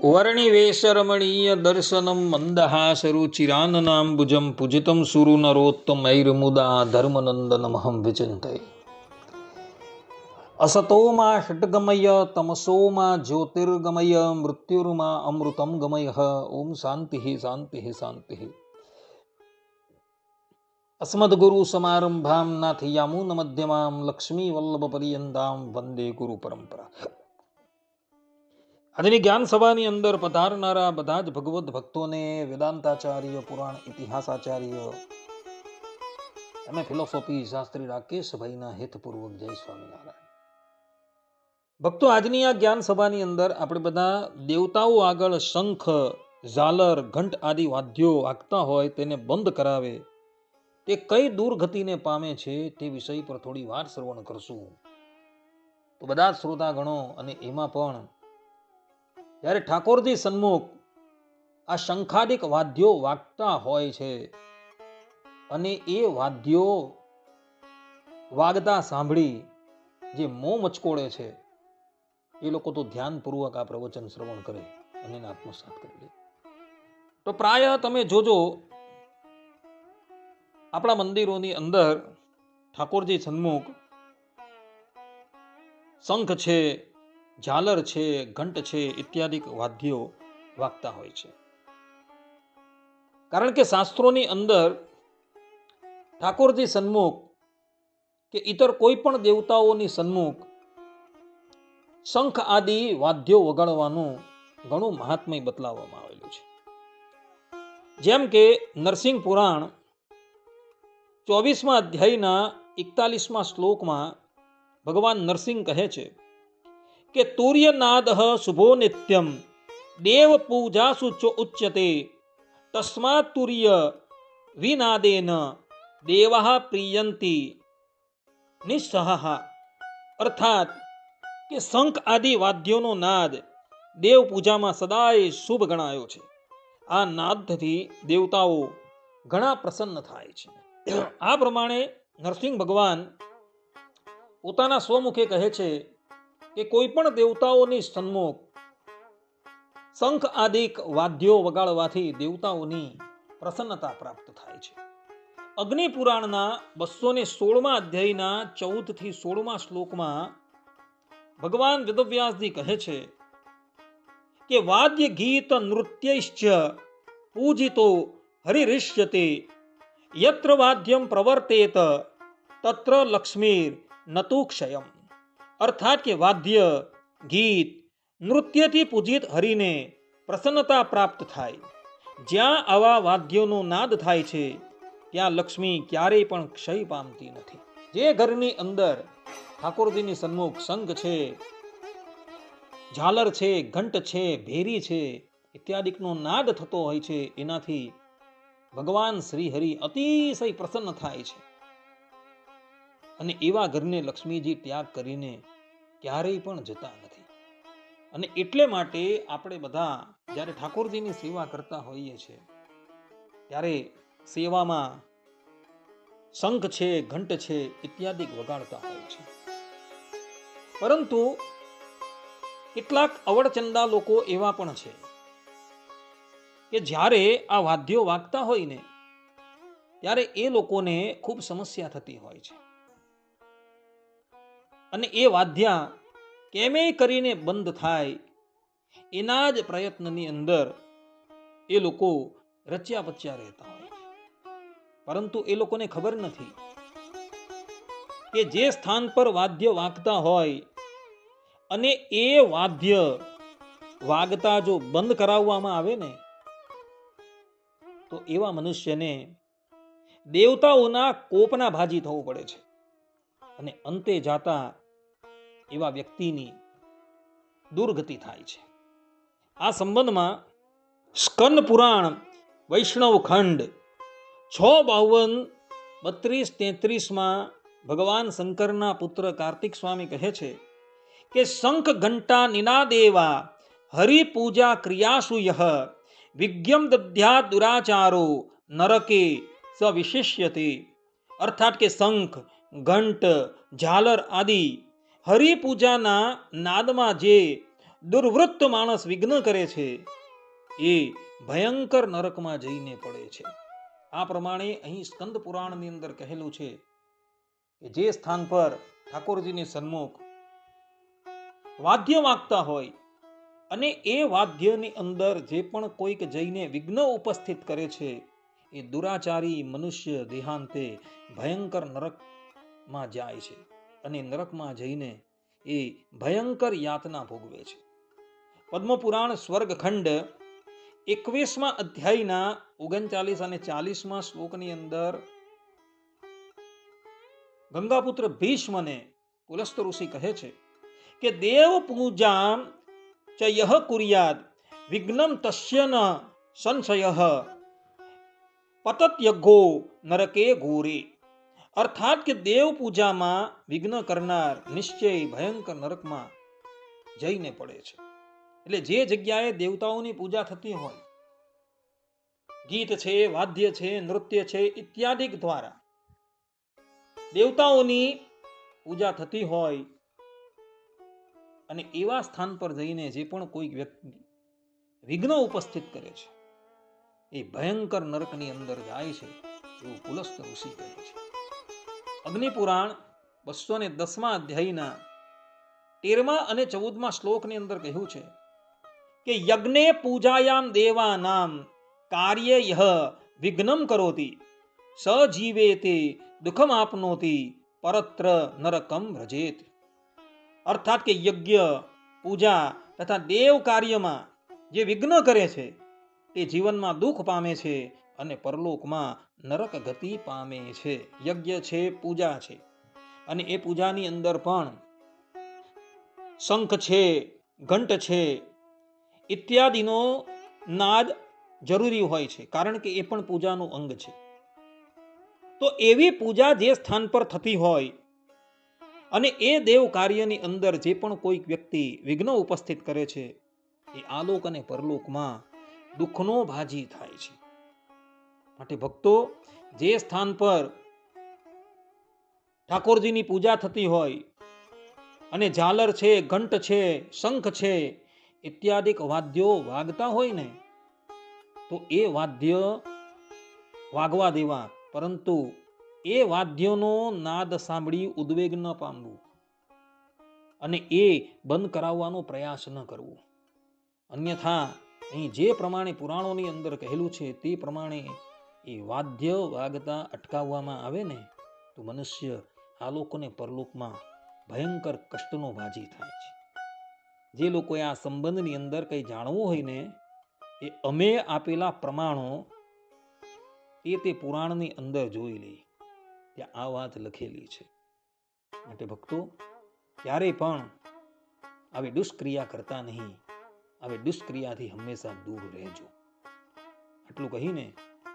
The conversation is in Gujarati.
વર્ણિવેશરમણીય દર્શનમ મંદહાસરુચિરાનનાંબુજમ પૂજિતમ સુરુનરોત્તમૈર્મુદા ધર્મનંદનમહં વિચિંતય અસતોમાં ષટ્ગમય તમસોમાં જ્યોતિર્ગમય મૃત્યુર્મા અમૃતમ ગમય ઓમ શાંતિ શાંતિ શાંતિ અસ્મદ્ગુરુ સમારંભામ નાથયામૂન મધ્યમામ લક્ષ્મી વલ્લભ પર્યંતામ વંદે ગુરુ પરંપરા આજની જ્ઞાન સભાની અંદર પધારનારા બધા જ ભગવત ભક્તોને વેદાંતાચાર્ય, પુરાણ ઇતિહાસાચાર્ય, એમ ફિલોસોફી શાસ્ત્રી રાકેશભાઈના હેતપૂર્વક જય સ્વામિનારાયણ. ભક્તો, આજની આ જ્ઞાન સભાની અંદર આપણે બધા દેવતાઓ આગળ શંખ, ઝાલર, ઘંટ આદિ વાદ્યો વાગતા હોય તેને બંધ કરાવે, તે કઈ દુર્ગતિને પામે છે તે વિષય પર થોડી વાર શ્રવણ કરશું. તો બધા જ શ્રોતાગણો અને એમાં પણ જ્યારે ઠાકોરજી સન્મુખ આ શંખાદિક વાદ્યો વાગતા હોય છે અને એ વાદ્યો વાગતા સાંભળી જે મોં મચકોડે છે, એ લોકો તો ધ્યાનપૂર્વક આ પ્રવચન શ્રવણ કરે અને આત્મસાત કરી લે. તો પ્રાય તમે જોજો, આપણા મંદિરોની અંદર ઠાકોરજી સન્મુખ શંખ છે ઝાલર છે, ઘંટ છે ઇત્યાદિ વાદ્યો વાગતા હોય છે. કારણ કે શાસ્ત્રોની અંદર ઠાકોરજી સન્મુખ કે ઇતર કોઈ પણ દેવતાઓની સન્મુખ શંખ આદિ વાદ્યો વગાડવાનું ઘણું મહાત્મય બતલાવવામાં આવેલું છે. જેમ કે નરસિંહ પુરાણ ચોવીસમાં અધ્યાયના એકતાલીસમાં શ્લોકમાં ભગવાન નરસિંહ કહે છે કે તુર્યનાદ શુભો નિત્યમ. દેવ પૂજાસુ ચો ઉચ્યતે. તસ્માત તુર્ય વિનાદેન. દેવા પ્રિયંતી. નિઃસહ અર્થાત કે શંખ આદિ વાદ્યોનો નાદ દેવ પૂજામાં સદાય શુભ ગણાયો છે. આ નાદથી દેવતાઓ ઘણા પ્રસન્ન થાય છે. આ પ્રમાણે નરસિંહ ભગવાન પોતાના સ્વમુખે કહે છે કે કોઈ પણ દેવતાઓની સન્મુખ શંખ આદિક વાદ્યો વગાડવાથી દેવતાઓની પ્રસન્નતા પ્રાપ્ત થાય છે. અગ્નિ પુરાણના બસો ને સોળમા અધ્યાયના ચૌદથી સોળમા શ્લોકમાં ભગવાન વેદવ્યાસજી કહે છે કે, વાદ્ય ગીત નૃત્યશ્ચ પૂજિતો હરિરિષ્યતે, યત્ર વાદ્યમ પ્રવર્તેત, તત્ર લક્ષ્મીર નતુ ક્ષયમ. અર્થાત કે વાદ્ય, ગીત, નૃત્યથી પૂજિત હરિને પ્રસન્નતા પ્રાપ્ત થાય. જ્યાં આવા વાદ્યોનો નાદ થાય છે, ત્યાં લક્ષ્મી ક્યારેય પણ ક્ષય પામતી નથી. જે ઘરની અંદર ઠાકોરજીની સન્મુખ શંખ છે, ઝાલર છે, ઘંટ છે, ભેરી છે, ઇત્યાદિકનો નાદ થતો હોય છે, એનાથી ભગવાન શ્રી હરિ અતિશય પ્રસન્ન થાય છે. અને એવા ઘરને લક્ષ્મીજી ત્યાગ કરીને ક્યારેય પણ જતા નથી. અને એટલે માટે આપણે બધા જ્યારે ઠાકોરજીની સેવા કરતા હોઈએ છીએ, ત્યારે સેવામાં શંખ છે, ઘંટ છે ઇત્યાદિ વગાડતા હોય છે. પરંતુ કેટલાક અવડચંદા લોકો એવા પણ છે કે જ્યારે આ વાદ્યો વાગતા હોય ને, ત્યારે એ લોકોને ખૂબ સમસ્યા થતી હોય છે. અને એ વાદ્યા કેમે કરીને બંધ થાય એના જ પ્રયત્નની અંદર એ લોકો રચ્યા પચ્યા રહેતા હોય છે. પરંતુ એ લોકોને ખબર નથી કે જે સ્થાન પર વાદ્ય વાગતા હોય અને એ વાદ્ય વાગતા જો બંધ કરાવવામાં આવે ને, તો એવા મનુષ્યને દેવતાઓના કોપના ભાજી થવું પડે છે. અને અંતે જાતા એવા વ્યક્તિની દુર્ગતિ થાય છે. આ સંબંધમાં સ્કંદ પુરાણ, વૈષ્ણવ ખંડ, છ બાવન, બત્રીસ તેત્રીસમાં ભગવાન શંકરના પુત્ર કાર્તિક સ્વામી કહે છે કે, શંખ ઘંટા નિનાદેવા હરિપૂજા ક્રિયાસુ યહ, વિજ્ઞમ દધ્યા દુરાચારો નરકે સવિશિષ્યતે અર્થાત કે શંખ, ઘંટ, ઝાલર આદિ હરિપૂજાના નાદમાં જે દુર્વૃત્ત માણસ વિઘ્ન કરે છે, એ ભયંકર નરકમાં જઈને પડે છે. આ પ્રમાણે અહીં સ્કંદ પુરાણની અંદર કહેલું છે કે જે સ્થાન પર ઠાકોરજીની સન્મુખ વાદ્ય વાગતા હોય અને એ વાદ્યની અંદર જે પણ કોઈક જઈને વિઘ્ન ઉપસ્થિત કરે છે, એ દુરાચારી મનુષ્ય દેહાંતે ભયંકર નરકમાં જાય છે. અને નરકમાં જઈને એ ભયંકર યાતના ભોગવે છે. પદ્મપુરાણ સ્વર્ગખંડ એકવીસમાં અધ્યાયના ઓગણચાલીસ અને ચાલીસમાં શ્લોકની અંદર ગંગાપુત્ર ભીષ્મને પુલસ્ત ઋષિ કહે છે કે, દેવ પૂજા ચ યહ કુર્યાદ, વિઘ્નમ તસ્ય ન સંશય પતત્યઘો નરકે ઘોરે. અર્થાત કે દેવ પૂજામાં વિઘ્ન કરનાર નિશ્ચય ભયંકર નરકમાં જઈને પડે છે. એટલે જે જગ્યાએ દેવતાઓની પૂજા થતી હોય, ગીત છે, વાદ્ય છે, નૃત્ય છે ઇત્યાદિ દ્વારા દેવતાઓની પૂજા થતી હોય અને એવા સ્થાન પર જઈને જે પણ કોઈ વ્યક્તિ વિઘ્ન ઉપસ્થિત કરે છે, એ ભયંકર નરકની અંદર જાય છે, એવું પુલસ્ત ઋષિ કહે છે. અગ્નિપુરાણ બસો ને દસમા અધ્યાયના તેરમા અને ચૌદમા શ્લોકની અંદર કહ્યું છે કે યજ્ઞે પૂજાયામ દેવાનામ કાર્ય યહ વિઘ્નમ કરોતી, સ જીવે તે દુઃખમ આપનોતી, પરત્ર નરકમ ભ્રજેત અર્થાત કે યજ્ઞ, પૂજા તથા દેવ કાર્યમાં જે વિઘ્ન કરે છે તે જીવનમાં દુઃખ પામે છે અને પરલોકમાં નરક ગતિ પામે છે. યજ્ઞ છે, પૂજા છે. અને એ પૂજાની અંદર પણ શંખ છે, ઘંટ છે, ઇત્યાદિનો નાદ જરૂરી હોય છે, કારણ કે એ પણ પૂજાનું અંગ છે. તો એવી પૂજા જે સ્થાન પર થતી હોય અને એ દેવ કાર્યની અંદર જે પણ કોઈક વ્યક્તિ વિઘ્ન ઉપસ્થિત કરે છે, એ આલોક અને પરલોકમાં દુઃખનો ભાજી થાય છે. માટે ભક્તો, જે સ્થાન પર ઠાકોરજીની પૂજા થતી હોય અને ઝાલર છે, ઘંટ છે, શંખ છે ઇત્યાદિક વાદ્યો વાગતા હોય ને, તો એ વાદ્ય વાગવા દેવા. પરંતુ એ વાદ્યનો નાદ સાંભળી ઉદ્વેગ ન પામવું અને એ બંધ કરાવવાનો પ્રયાસ ન કરવો. અન્યથા અહીં જે પ્રમાણે પુરાણોની અંદર કહેલું છે, તે પ્રમાણે એ વાદ્ય વાગતા અટકાવવામાં આવે ને, તો મનુષ્ય આ લોકોને પરલોકમાં ભયંકર કષ્ટનો ભાજી થાય છે. જે લોકોએ આ સંબંધની અંદર કંઈ જાણવું હોય ને, એ અમે આપેલા પ્રમાણો એ તે પુરાણની અંદર જોઈ લે. ત્યાં આ વાત લખેલી છે. માટે ભક્તો ક્યારેય પણ આવી દુષ્ક્રિયા કરતા નહીં. આવી દુષ્ક્રિયાથી હંમેશા દૂર રહેજો. આટલું કહીને